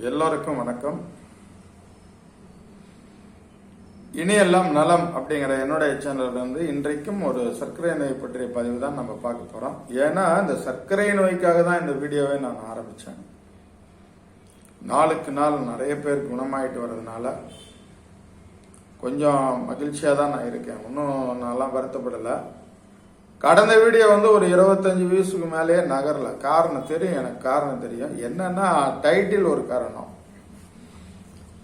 எல்லோருக்கும் வணக்கம். இனியெல்லாம் நலம் அப்படிங்கிற என்னுடைய சேனல்ல வந்து இன்றைக்கும் ஒரு சர்க்கரை நோய் பற்றிய பதிவு தான் நம்ம பார்க்க போறோம். ஏன்னா இந்த சர்க்கரை நோய்க்காக தான் இந்த வீடியோவை நான் ஆரம்பிச்சேன். நாளுக்கு நாள் நிறைய பேர் குணமாயிட்டு வர்றதுனால கொஞ்சம் மகிழ்ச்சியாக தான் நான் இருக்கேன். இன்னும் நான்லாம் வருத்தப்படலை. கடந்த வீடியோ வந்து ஒரு இருபத்தஞ்சு வயசுக்கு மேலேயே நகரல. காரணம் தெரியும் எனக்கு காரணம் தெரியும். என்னன்னா டைட்டில் ஒரு காரணம்.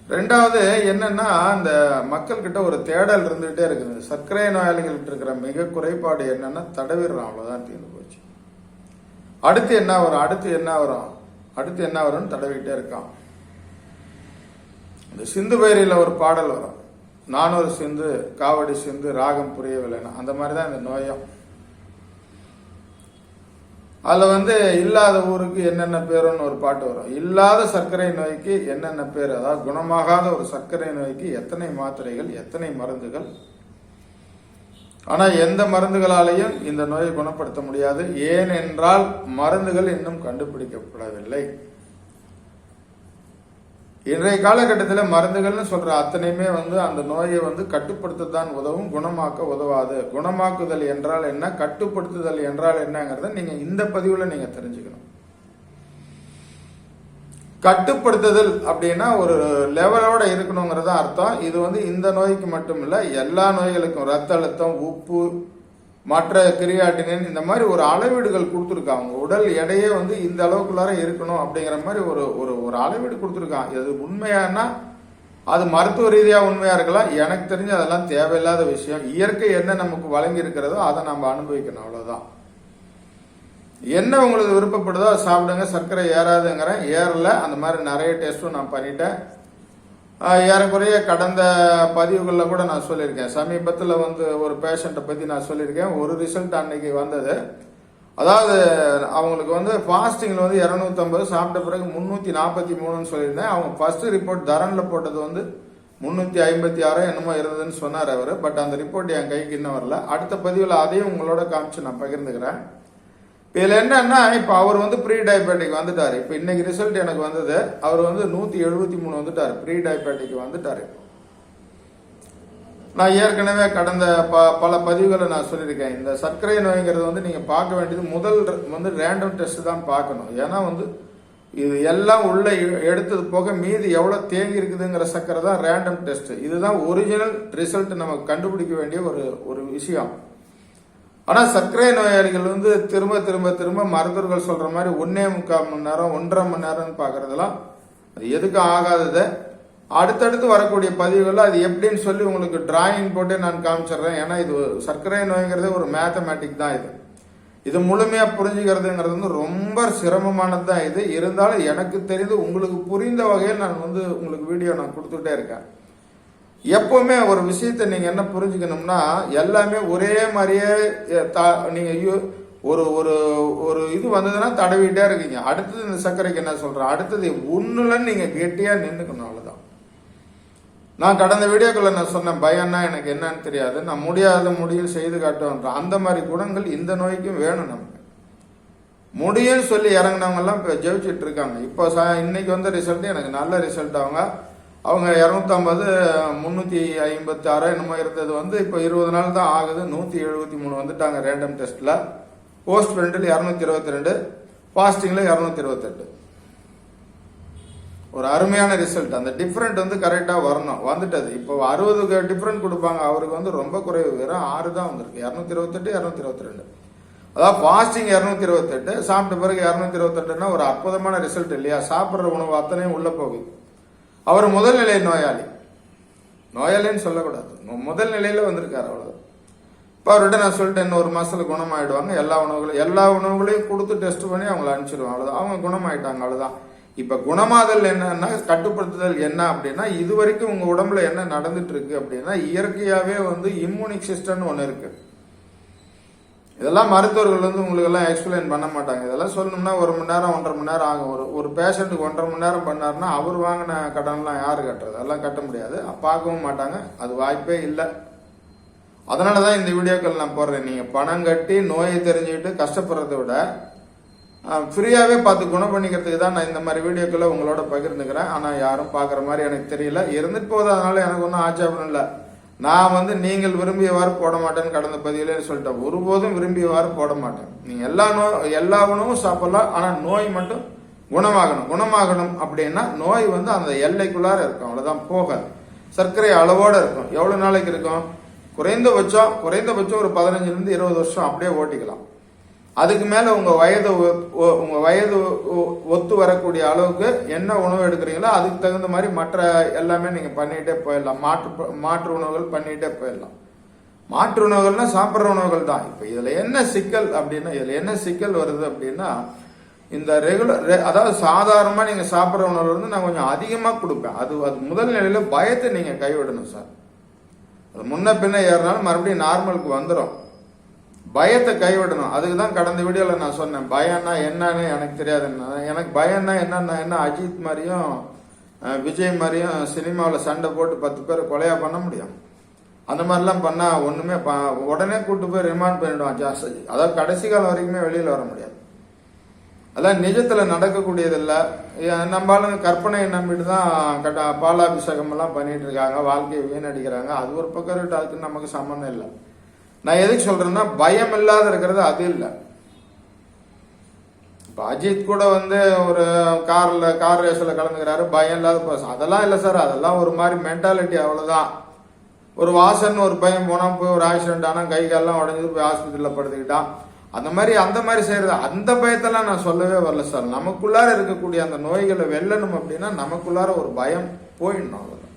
ரெண்டாவது என்னன்னா அந்த மக்கள்கிட்ட ஒரு தேடல் இருந்துகிட்டே இருக்குது. சர்க்கரை நோயாளிகள்கிட்ட இருக்கிற மிக குறைபாடு என்னன்னா தடவிடுறான். அவ்வளோதான் தீர்ந்து போச்சு. அடுத்து என்ன வரும்? அடுத்து என்ன வரும்? அடுத்து என்ன வரும்னு தடவிக்கிட்டே இருக்கான். இந்த சிந்து பைரியில் ஒரு பாடல் வரும். நானூறு சிந்து காவடி சிந்து ராகம் புரியவில்லைன்னா. அந்த மாதிரி தான் இந்த நோயம். அதில் வந்து இல்லாத ஊருக்கு என்னென்ன பேருன்னு ஒரு பாட்டு வரும். இல்லாத சர்க்கரை நோய்க்கு என்னென்ன பேர்? அதாவது குணமாகாத ஒரு சர்க்கரை நோய்க்கு எத்தனை மாத்திரைகள் எத்தனை மருந்துகள்? ஆனால் எந்த மருந்துகளாலையும் இந்த நோயை குணப்படுத்த முடியாது. ஏனென்றால் மருந்துகள் இன்னும் கண்டுபிடிக்கப்படவில்லை. இன்றைய காலகட்டத்தில் மருந்துகள்னு சொல்கிற அத்தனையுமே வந்து அந்த நோயை வந்து கட்டுப்படுத்தத்தான் உதவும் குணமாக்க உதவாது. குணமாக்குதல் என்றால் என்ன? கட்டுப்படுத்துதல் என்றால் என்னங்கிறத நீங்கள் இந்த பதிவில் நீங்கள் தெரிஞ்சுக்கணும். கட்டுப்படுத்துதல் அப்படின்னா ஒரு லெவலோட இருக்கணுங்கிறது அர்த்தம். இது வந்து இந்த நோய்க்கு மட்டும் இல்லை எல்லா நோய்களுக்கும் ரத்த அழுத்தம் உப்பு மற்ற கிரியாட்டினின் இந்த மாதிரி ஒரு அளவீடுகள் கொடுத்துருக்காங்க உடல் எடையே வந்து இந்த அளவுக்குள்ளார இருக்கணும் அப்படிங்கிற மாதிரி ஒரு ஒரு ஒரு அளவீடு கொடுத்துருக்கான் இது உண்மையானா? அது மருத்துவ ரீதியாக உண்மையாக இருக்கலாம். எனக்கு தெரிஞ்சு அதெல்லாம் தேவையில்லாத விஷயம். இயற்கை என்ன நமக்கு வழங்கி இருக்கிறதோ அதை நம்ம அனுபவிக்கணும் அவ்வளோதான் என்ன உங்களுக்கு விருப்பப்படுதோ அதை சாப்பிடுங்க. சர்க்கரை ஏறாதுங்கிறேன். ஏறல. அந்த மாதிரி நிறைய டெஸ்ட்டும் நான் பண்ணிட்டேன். ஏறக்குறைய கடந்த பதிவுகளில் கூட நான் சொல்லியிருக்கேன். சமீபத்தில் வந்து ஒரு பேஷண்ட்டை பற்றி நான் சொல்லியிருக்கேன். ஒரு ரிசல்ட் அன்னைக்கு வந்தது. அதாவது அவங்களுக்கு வந்து ஃபாஸ்டிங்கில் வந்து இரநூத்தம்பது சாப்பிட்ட பிறகு முந்நூற்றி நாற்பத்தி மூணுன்னு சொல்லியிருந்தேன். அவங்க ஃபஸ்ட்டு ரிப்போர்ட் தரனில் போட்டது வந்து முந்நூற்றி ஐம்பத்தி ஆறோ என்னமோ இருந்ததுன்னு சொன்னார் அவர். பட் அந்த ரிப்போர்ட் என் கைக்கு இன்னும் வரல. அடுத்த பதிவில் அதையும் உங்களோட காமிச்சு நான் பகிர்ந்துக்கிறேன். இதில் என்னன்னா இப்போ அவர் வந்து ப்ரீ டயபெட்டிக் வந்துட்டார். இப்போ இன்னைக்கு ரிசல்ட் எனக்கு வந்தது அவர் வந்து நூற்றி எழுபத்தி மூணு வந்துட்டார். ப்ரீ டயபெட்டிக் வந்துட்டார். நான் ஏற்கனவே கடந்த ப பல பதிவுகளை நான் சொல்லியிருக்கேன். இந்த சர்க்கரை நோய்ங்கிறது வந்து நீங்கள் பார்க்க வேண்டியது முதல் வந்து ரேண்டம் டெஸ்ட் தான் பார்க்கணும். ஏன்னா வந்து இது எல்லாம் உள்ள எ- எடுத்தது போக மீதி எவ்வளோ தேங்கி இருக்குதுங்கிற சர்க்கரை தான் ரேண்டம் டெஸ்ட் இதுதான் ஒரிஜினல் ரிசல்ட் நம்ம கண்டுபிடிக்க வேண்டிய ஒரு ஒரு விஷயம். ஆனால் சர்க்கரை நோயாளிகள் வந்து திரும்ப திரும்ப திரும்ப மருத்துவர்கள் சொல்கிற மாதிரி ஒன்றே முக்கால் மணி நேரம் ஒன்றரை மணி நேரம்னு பார்க்குறதெல்லாம் அது எதுக்கு ஆகாதது? அடுத்தடுத்து வரக்கூடிய பதிவுகளில் அது எப்படின்னு சொல்லி உங்களுக்கு டிராயிங் போட்டு நான் காமிச்சிடுறேன். ஏன்னா இது சர்க்கரை நோய்ங்கிறதே ஒரு மேத்தமேட்டிக் தான் இது. இது முழுமையாக புரிஞ்சுக்கிறதுங்கிறது வந்து ரொம்ப சிரமமானது தான் இது. இருந்தாலும் எனக்கு தெரிந்து உங்களுக்கு புரிந்த வகையில் நான் வந்து உங்களுக்கு வீடியோ நான் கொடுத்துட்டே இருக்கேன். எப்பவுமே ஒரு விஷயத்தை நீங்க என்ன புரிஞ்சுக்கணும்னா எல்லாமே ஒரே மாதிரியே த- நீங்க ஒரு ஒரு ஒரு இது வந்ததுன்னா தடவிட்டே இருக்கீங்க. அடுத்தது இந்த சர்க்கரைக்கு என்ன சொல்றேன்? அடுத்தது ஒண்ணுல நீங்க கெட்டியா நின்றுக்கணும் அவ்வளவுதான். நான் கடந்த வீடியோக்குள்ள நான் சொன்னேன் பயம்னா எனக்கு என்னன்னு தெரியாது. நான் முடியாத முடியும் செய்து காட்டுவேன் அந்த மாதிரி குணங்கள் இந்த நோய்க்கும் வேணும் நமக்கு. முடியும்னு சொல்லி இறங்குனவங்க எல்லாம் இப்போ ஜெயிச்சிட்டு இருக்காங்க. இப்போ சா இன்னைக்கு வந்த ரிசல்ட் எனக்கு நல்ல ரிசல்ட் அவங்க. அவங்க இரநூத்தம்பது முந்நூற்றி ஐம்பத்தி ஆறு என்னமோ இருந்தது வந்து இப்போ இருபது நாள் தான் ஆகுது. நூற்றி எழுபத்தி மூணு வந்துட்டாங்க ரேண்டம் டெஸ்ட்டில் போஸ்ட் ஃப்ரெண்டில் இரநூத்தி இருபத்தி ரெண்டு ஃபாஸ்டிங்கில் இரநூத்தி இருபத்தெட்டு ஒரு அருமையான ரிசல்ட் அந்த டிஃப்ரெண்ட் வந்து கரெக்டாக வரணும். வந்துட்டது. இப்போ அறுபதுக்கு டிஃப்ரெண்ட் கொடுப்பாங்க. அவருக்கு வந்து ரொம்ப குறைவு. வெறும் ஆறு தான் வந்திருக்கு. இரநூத்தி இருபத்தெட்டு இரநூத்தி இருபத்தி ரெண்டு. அதாவது ஃபாஸ்டிங் இரநூத்தி இருபத்தெட்டு சாப்பிட்ட பிறகு இரநூத்தி இருபத்தெட்டுன்னா ஒரு அற்புதமான ரிசல்ட் இல்லையா? சாப்பிட்ற உணவு அத்தனையும் உள்ளே போகுது. அவர் முதல் நிலை நோயாளி. நோயாளின்னு சொல்லக்கூடாது. முதல் நிலையில வந்திருக்காரு அவ்வளவு இப்போ அவர்கிட்ட நான் சொல்லிட்டேன் இன்னும் ஒரு மாசத்துல குணமாயிடுவாங்க. எல்லா உணவுகளையும் எல்லா உணவுகளையும் கொடுத்து டெஸ்ட் பண்ணி அவங்கள அனுப்பிச்சிடுவாங்க அவ்வளவுதான். அவங்க குணமாயிட்டாங்க அவ்வளவுதான். இப்ப குணமாதல் என்னன்னா கட்டுப்படுத்துதல் என்ன அப்படின்னா இது வரைக்கும் உங்க உடம்புல என்ன நடந்துட்டு இருக்கு அப்படின்னா இயற்கையாவே வந்து இம்யூனிக் சிஸ்டம்னு ஒன்று இருக்கு. இதெல்லாம் மருத்துவர்கள் வந்து உங்களுக்கு எல்லாம் எக்ஸ்பிளைன் பண்ண மாட்டாங்க. இதெல்லாம் சொல்லணும்னா ஒரு மணி நேரம் ஒன்றரை மணி நேரம் ஆகும். ஒரு ஒரு பேஷண்ட்டுக்கு ஒன்றரை மணி நேரம் பண்ணாருன்னா அவர் வாங்கின கடன்லாம் யார் கட்டுறது? அதெல்லாம் கட்ட முடியாது. பார்க்கவும் மாட்டாங்க. அது வாய்ப்பே இல்லை. அதனால தான் இந்த வீடியோக்கள் நான் போடுறேன். நீங்கள் பணம் கட்டி நோயை தெரிஞ்சுக்கிட்டு கஷ்டப்படுறத விட ஃப்ரீயாகவே பார்த்து குணம் பண்ணிக்கிறதுக்கு தான் நான் இந்த மாதிரி வீடியோக்களை உங்களோட பகிர்ந்துக்கிறேன். ஆனால் யாரும் பார்க்குற மாதிரி எனக்கு தெரியல. இருந்துட்டு போகுது. அதனால எனக்கு ஒன்றும் ஆட்சேபம் இல்லை. நான் வந்து நீங்கள் விரும்பியவாறு போட மாட்டேன்னு கடந்த பதிவில் சொல்லிட்டேன். ஒருபோதும் விரும்பியவாறு போட மாட்டேன். நீங்கள் எல்லா நோய் எல்லா உணவும் சாப்பிடலாம் ஆனால் நோய் மட்டும் குணமாகணும். குணமாகணும் அப்படின்னா நோய் வந்து அந்த எல்லைக்குள்ளார இருக்கும். அவ்வளோதான் போகாது. சர்க்கரை அளவோட இருக்கும். எவ்வளோ நாளைக்கு இருக்கும்? குறைந்தபட்சம் குறைந்தபட்சம் ஒரு பதினஞ்சுலேருந்து இருபது வருஷம் அப்படியே ஓட்டிக்கலாம். அதுக்கு மேலே உங்கள் வயது உங்கள் வயது ஒ- ஒத்து வரக்கூடிய அளவுக்கு என்ன உணவு எடுக்கிறீங்களோ அதுக்கு தகுந்த மாதிரி மற்ற எல்லாமே நீங்கள் பண்ணிகிட்டே போயிடலாம். மாற்று மாற்று உணவுகள் பண்ணிகிட்டே போயிடலாம். மாற்று உணவுகள்னால் சாப்பிட்ற உணவுகள் தான். இப்போ இதில் என்ன சிக்கல் அப்படின்னா இதில் என்ன சிக்கல் வருது அப்படின்னா இந்த ரெகுலர் அதாவது சாதாரணமாக நீங்கள் சாப்பிட்ற உணவு வந்து நான் கொஞ்சம் அதிகமாக கொடுப்பேன். அது அது முதல் நிலையில் பயத்தை நீங்கள் கைவிடணும் சார். அது முன்ன பின்ன ஏறினாலும் மறுபடியும் நார்மலுக்கு வந்துடும் பயத்தை கைவிடணும். அதுக்கு தான் கடந்த வீடியோவில் நான் சொன்னேன். பயம்னா என்னன்னு எனக்கு தெரியாதுன்னா. எனக்கு பயம்னா என்னன்னா என்ன அஜித் மாதிரியும் விஜய் மாதிரியும் சினிமாவில் சண்டை போட்டு பத்து பேர் கொலையா பண்ண முடியும். அந்த மாதிரிலாம் பண்ணால் ஒன்றுமே உடனே கூட்டு போய் ரிமாண்ட் பண்ணிவிடுவான் ஜாஸ்தி. அதாவது கடைசி காலம் வரைக்குமே வெளியில் வர முடியாது. அதெல்லாம் நிஜத்தில் நடக்கக்கூடியதில்லை. நம்மளும் கற்பனையை நம்பிட்டு தான் கட்ட பாலாபிஷேகமெல்லாம் பண்ணிட்டு இருக்காங்க. வாழ்க்கையை வீணடிக்கிறாங்க. அது ஒரு பக்கம் இருக்கட்டும் அதுக்கு நமக்கு சம்மந்தம் இல்லை. நான் எதுக்கு சொல்றேன்னா பயம் இல்லாத இருக்கிறது அது இல்லை. இப்போ அஜித் கூட வந்து ஒரு கார்ல கார் ரேஸ்ல கலந்துக்கிறாரு பயம் இல்லாத பர்சன் அதெல்லாம் இல்லை சார். அதெல்லாம் ஒரு மாதிரி மென்டாலிட்டி அவ்வளவுதான். ஒரு வாசன் ஒரு பையன் போனா போய் ஒரு ஆக்சிடென்ட் ஆனா கை காலெல்லாம் உடஞ்சு போய் ஹாஸ்பிட்டல்ல படுத்துக்கிட்டான். அந்த மாதிரி அந்த மாதிரி செய்யறது. அந்த பயத்தெல்லாம் நான் சொல்லவே வரல சார். நமக்குள்ளார இருக்கக்கூடிய அந்த நோய்களை வெல்லணும் அப்படின்னா நமக்குள்ளார ஒரு பயம் போயிடணும் அவ்வளவுதான்.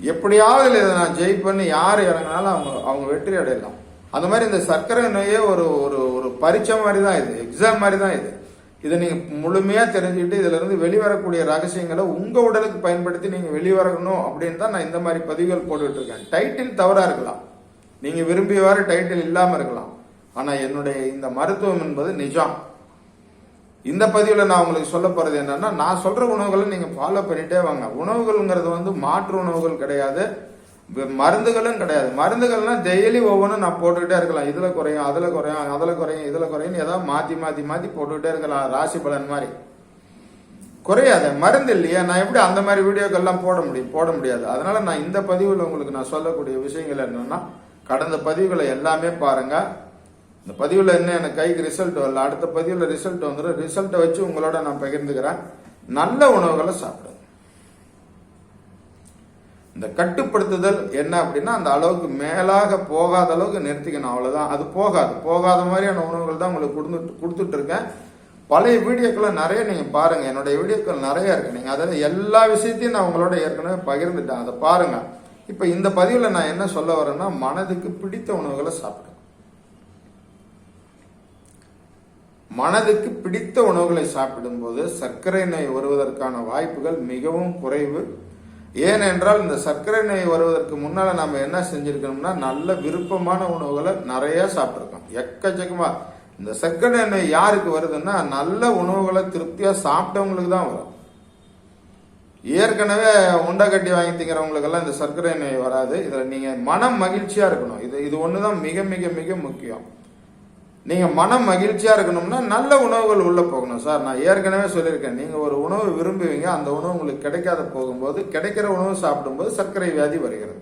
எப்படியாவது இதை நான் ஜெய் பண்ணி யார் இறங்கினாலும் அவங்க அவங்க வெற்றி அடையலாம். அந்த மாதிரி இந்த சர்க்கரை நோயே ஒரு ஒரு ஒரு பரீட்சை மாதிரி தான் இது எக்ஸாம் மாதிரி தான் இது. இதை நீங்க முழுமையா தெரிஞ்சுக்கிட்டு இதுல இருந்து வெளிவரக்கூடிய ரகசியங்களை உங்க உடலுக்கு பயன்படுத்தி நீங்க வெளிவரணும் அப்படின்னு தான் நான் இந்த மாதிரி பதிவுகள் போட்டுட்டு இருக்கேன். டைட்டில் தவறா இருக்கலாம். நீங்க விரும்பியவாறு டைட்டில் இல்லாம இருக்கலாம். ஆனா என்னுடைய இந்த மருத்துவம் என்பது நிஜம். இந்த பதிவில் நான் உங்களுக்கு சொல்ல போகிறது என்னன்னா நான் சொல்ற உணவுகளை நீங்கள் ஃபாலோ பண்ணிட்டே வாங்க. உணவுகள்ங்கிறது வந்து மாற்று உணவுகள் கிடையாது. மருந்துகளும் கிடையாது. மருந்துகள்னா டெய்லி ஒவ்வொன்றும் நான் போட்டுக்கிட்டே இருக்கலாம். இதில் குறையும் அதில் குறையும் அதில் குறையும் இதில் குறையும் ஏதாவது மாற்றி மாற்றி மாற்றி போட்டுக்கிட்டே இருக்கலாம். ராசி பலன் மாதிரி. குறையாது. மருந்து இல்லையா. நான் எப்படி அந்த மாதிரி வீடியோக்கள்லாம் போட முடியும் போட முடியாது. அதனால நான் இந்த பதிவில் உங்களுக்கு நான் சொல்லக்கூடிய விஷயங்கள் என்னன்னா கடந்த பதிவுகளை எல்லாமே பாருங்கள் இந்த பதிவில் என்ன எனக்கு கைக்கு ரிசல்ட் வரல. அடுத்த பதிவில் ரிசல்ட் வந்துடும் ரிசல்ட்டை வச்சு உங்களோட நான் பகிர்ந்துக்கிறேன். நல்ல உணவுகளை சாப்பிடுங்க. இந்த கட்டுப்படுத்துதல் என்ன அப்படின்னா அந்த அளவுக்கு மேலாக போகாத அளவுக்கு நிறுத்திக்கணும். அவ்வளவுதான். அது போகாது. போகாத மாதிரியான உணவுகள் தான் உங்களுக்கு கொடுத்துட்டு கொடுத்துட்டு இருக்கேன் பழைய வீடியோக்களை நிறைய நீங்க பாருங்க. என்னுடைய வீடியோக்கள் நிறைய இருக்கு. நீங்க அதாவது எல்லா விஷயத்தையும் நான் உங்களோட ஏற்கனவே பகிர்ந்துட்டேன். அதை பாருங்க. இப்ப இந்த பதிவுல நான் என்ன சொல்ல வரேன்னா மனதுக்கு பிடித்த உணவுகளை சாப்பிடுங்க. மனதுக்கு பிடித்த உணவுகளை சாப்பிடும்போது சர்க்கரை நோய் வருவதற்கான வாய்ப்புகள் மிகவும் குறைவு. ஏனென்றால் இந்த சர்க்கரை நோய் வருவதற்கு முன்னால நம்ம என்ன செஞ்சுருக்கணும்னா நல்ல விருப்பமான உணவுகளை நிறைய சாப்பிட்ருக்கோம் எக்கச்சக்கமாக இந்த சர்க்கரை நோய் யாருக்கு வருதுன்னா நல்ல உணவுகளை திருப்தியாக சாப்பிட்டவங்களுக்கு தான் வரும். ஏற்கனவே உண்டை கட்டி வாங்கி திங்கிறவங்களுக்கெல்லாம் இந்த சர்க்கரை நோய் வராது. இதில் நீங்கள் மனம் மகிழ்ச்சியாக இருக்கணும். இது இது ஒன்று தான் மிக மிக மிக முக்கியம். நீங்கள் மனம் மகிழ்ச்சியாக இருக்கணும்னா நல்ல உணவுகள் உள்ளே போகணும் சார். நான் ஏற்கனவே சொல்லியிருக்கேன். நீங்கள் ஒரு உணவு விரும்புவீங்க. அந்த உணவு உங்களுக்கு கிடைக்காத போகும்போது கிடைக்கிற உணவு சாப்பிடும்போது சர்க்கரை வியாதி வருகிறது.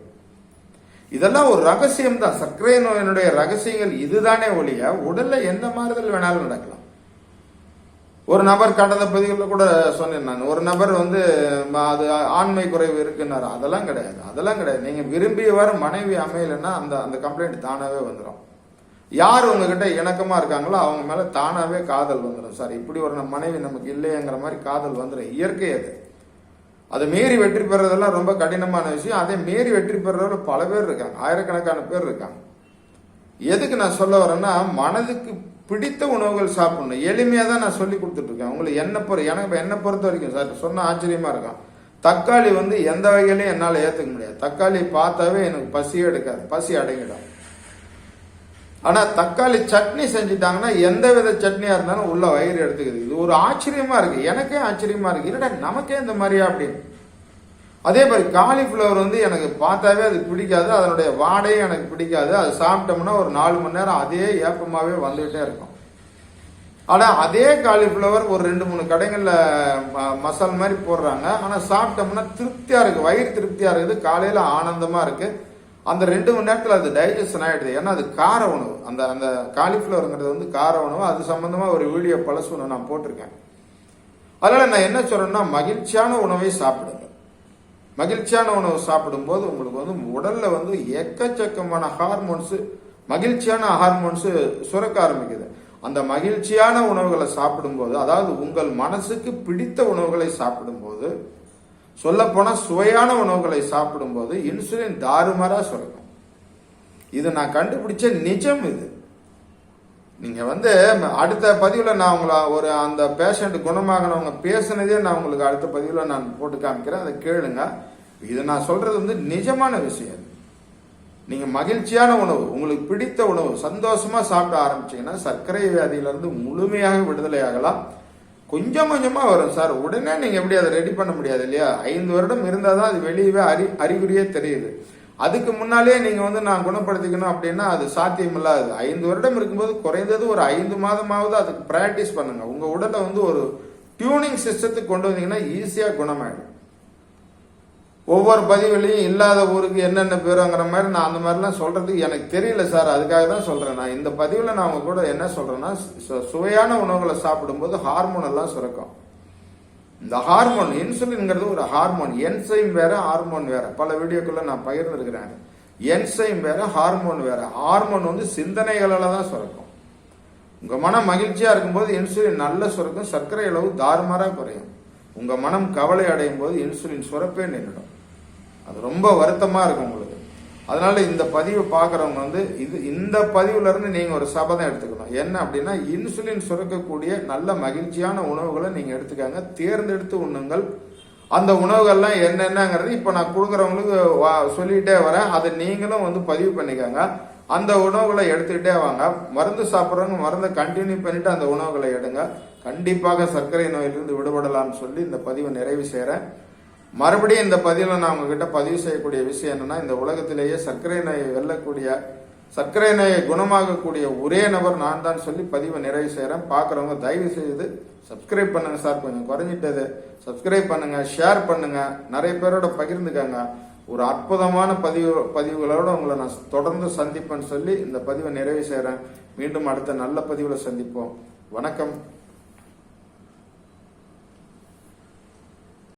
இதெல்லாம் ஒரு ரகசியம் தான். சர்க்கரை நோயினுடைய ரகசியங்கள் இதுதானே ஒழிய உடல்ல எந்த மாறுதல் வேணாலும் நடக்கலாம். ஒரு நபர் கடந்த பகுதிகளில் கூட சொன்னேன் நான். ஒரு நபர் வந்து அது ஆண்மை குறைவு இருக்குன்னாரு? அதெல்லாம் கிடையாது. அதெல்லாம் கிடையாது. நீங்கள் விரும்பியவாறு மனைவி அமையலைன்னா அந்த அந்த கம்ப்ளைண்ட் தானாகவே வந்துடும் யார் உங்ககிட்ட இணக்கமா இருக்காங்களோ அவங்க மேல தானாவே காதல் வந்துடும் சார் இப்படி ஒரு நம்ம மனைவி நமக்கு இல்லையேங்கிற மாதிரி காதல் வந்துடும் இயற்கை அது. அதை மீறி வெற்றி பெறதெல்லாம் ரொம்ப கடினமான விஷயம். அதே மீறி வெற்றி பெறவர்கள் பல பேர் இருக்காங்க. ஆயிரக்கணக்கான பேர் இருக்காங்க. எதுக்கு நான் சொல்ல வரேன்னா மனதுக்கு பிடித்த உணவுகள் சாப்பிடணும். எளிமையாக தான் நான் சொல்லி கொடுத்துட்டு இருக்கேன் உங்களுக்கு என்ன பொறு எனக்கு என்ன என்னை பொறுத்த வரைக்கும் சார் சொன்னால் ஆச்சரியமா இருக்கும் தக்காளி வந்து எந்த வகையிலையும் என்னால் ஏற்றுக்க முடியாது. தக்காளி பார்த்தாவே எனக்கு பசியே எடுக்காது. பசி அடங்கிடும். ஆனால் தக்காளி சட்னி செஞ்சுட்டாங்கன்னா எந்த வித சட்னியாக இருந்தாலும் உள்ள வயிறு எடுத்துக்குது. இது ஒரு ஆச்சரியமாக இருக்குது எனக்கே ஆச்சரியமாக இருக்குது இல்லைடா நமக்கே இந்த மாதிரியா அப்படின்னு. அதே மாதிரி காலிஃப்ளவர் வந்து எனக்கு பார்த்தாவே அது பிடிக்காது. அதனுடைய வாடையும் எனக்கு பிடிக்காது. அது சாப்பிட்டோம்னா ஒரு நாலு மணி நேரம் அதே ஏப்பமாகவே வந்துகிட்டே இருக்கும். ஆனால் அதே காலிஃப்ளவர் ஒரு ரெண்டு மூணு கடைகளில் ம- மசால் மாதிரி போடுறாங்க. ஆனால் சாப்பிட்டோம்னா திருப்தியாக இருக்குது வயிறு திருப்தியாக இருக்குது. காலையில் ஆனந்தமாக இருக்குது அந்த ரெண்டு மணி நேரத்தில் அது டைஜஷன் ஆகிடுது ஏன்னா அது கார உணவு. அந்த அந்த காலிஃப்ளவருங்கிறது வந்து கார உணவு. அது சம்மந்தமாக ஒரு வீடியோ பழசு ஒன்று நான் போட்டிருக்கேன். அதனால் நான் என்ன சொல்கிறேன்னா மகிழ்ச்சியான உணவை சாப்பிடுங்க. மகிழ்ச்சியான உணவு சாப்பிடும்போது உங்களுக்கு வந்து உடலில் வந்து எக்கச்சக்கமான ஹார்மோன்ஸு மகிழ்ச்சியான ஹார்மோன்ஸு சுரக்க ஆரம்பிக்குது. அந்த மகிழ்ச்சியான உணவுகளை சாப்பிடும்போது அதாவது உங்கள் மனசுக்கு பிடித்த உணவுகளை சாப்பிடும்போது சொல்லப்போனால் சுவையான உணவுகளை சாப்பிடும்போது இன்சுலின் தாறுமாறாக சுரக்கும். இது நான் கண்டுபிடிச்ச நிஜம் இது. நீங்கள் வந்து அடுத்த பதிவில் நான் உங்களை ஒரு அந்த பேஷண்ட் குணமாகனவங்க பேசுனதே நான் உங்களுக்கு அடுத்த பதிவில் நான் போட்டு காமிக்கிறேன். அதை கேளுங்க. இது நான் சொல்கிறது வந்து நிஜமான விஷயம். நீங்கள் மகிழ்ச்சியான உணவு உங்களுக்கு பிடித்த உணவு சந்தோஷமாக சாப்பிட ஆரம்பிச்சிங்கன்னா சர்க்கரை வியாதியிலேருந்து முழுமையாக விடுதலை ஆகலாம். கொஞ்சம் கொஞ்சமாக வரும் சார். உடனே நீங்கள் எப்படி அதை ரெடி பண்ண முடியாது இல்லையா? ஐந்து வருடம் இருந்தால் தான் அது வெளியவே அறி அறிகுறியே தெரியுது. அதுக்கு முன்னாலே நீங்கள் வந்து நான் குணப்படுத்திக்கணும் அப்படின்னா அது சாத்தியமில்லாது. ஐந்து வருடம் இருக்கும்போது குறைந்தது ஒரு ஐந்து மாதமாவது அதுக்கு ப்ராக்டிஸ் பண்ணுங்கள் உங்கள் உடலை வந்து ஒரு டியூனிங் சிஸ்டத்துக்கு கொண்டு வந்தீங்கன்னா ஈஸியாக குணமாயிடும். ஒவ்வொரு பதிவுலையும் இல்லாத ஊருக்கு என்னென்ன பேருங்கிற மாதிரி நான் அந்த மாதிரிலாம் சொல்றதுக்கு எனக்கு தெரியல சார். அதுக்காக தான் சொல்றேன். நான் இந்த பதிவில் நான் உங்க கூட என்ன சொல்றேன்னா சு- சுவையான உணவுகளை சாப்பிடும்போது ஹார்மோன் எல்லாம் சுரக்கும். இந்த ஹார்மோன் இன்சுலின்ங்கிறது ஒரு ஹார்மோன் என்சைம் வேற ஹார்மோன் வேற. பல வீடியோக்குள்ள நான் பகிர்ந்துருக்கிறேன். என்சைம் வேற ஹார்மோன் வேற. ஹார்மோன் வந்து சிந்தனைகளால தான் சுரக்கும். உங்க மனம் மகிழ்ச்சியா இருக்கும்போது இன்சுலின் நல்ல சுரக்கும். சர்க்கரை அளவு தாறுமாறா குறையும். உங்க மனம் கவலை அடையும் போது இன்சுலின் சுரப்பே நின்றுடும் அது ரொம்ப வருத்தமாக இருக்கும் உங்களுக்கு. அதனால இந்த பதிவை பார்க்குறவங்க வந்து இது இந்த பதிவுல இருந்து நீங்கள் ஒரு சபதம் எடுத்துக்கணும். என்ன அப்படின்னா இன்சுலின் சுரக்கக்கூடிய நல்ல மகிழ்ச்சியான உணவுகளை நீங்கள் எடுத்துக்காங்க. தேர்ந்தெடுத்து உண்ணுங்கள். அந்த உணவுகள்லாம் என்னென்னங்கிறது இப்போ நான் கொடுக்குறவங்களுக்கு வா- சொல்லிகிட்டே வரேன். அதை நீங்களும் வந்து பதிவு பண்ணிக்கோங்க. அந்த உணவுகளை எடுத்துக்கிட்டே வாங்க. மருந்து சாப்பிட்றவங்க மருந்தை கண்டினியூ பண்ணிவிட்டு அந்த உணவுகளை எடுங்க. கண்டிப்பாக சர்க்கரை நோயிலிருந்து விடுபடலாம்னு சொல்லி இந்த பதிவை நிறைவு செய்கிறேன் மறுபடியும் இந்த பதிவில் நான் உங்ககிட்ட பதிவு செய்யக்கூடிய விஷயம் என்னன்னா இந்த உலகத்திலேயே சர்க்கரை நோயை வெல்லக்கூடிய சர்க்கரை நோயை குணமாகக்கூடிய ஒரே நபர் நான் தான் சொல்லி பதிவை நிறைவு செய்கிறேன் பார்க்குறவங்க தயவு செய்து சப்ஸ்கிரைப் பண்ணுங்க சார். கொஞ்சம் குறைஞ்சிட்டது. சப்ஸ்கிரைப் பண்ணுங்க ஷேர் பண்ணுங்க. நிறைய பேரோட பகிர்ந்துக்கங்க. ஒரு அற்புதமான பதிவு பதிவுகளோட உங்களை நான் தொடர்ந்து சந்திப்பேன்னு சொல்லி இந்த பதிவை நிறைவு செய்கிறேன் மீண்டும் அடுத்த நல்ல பதிவில் சந்திப்போம். வணக்கம்.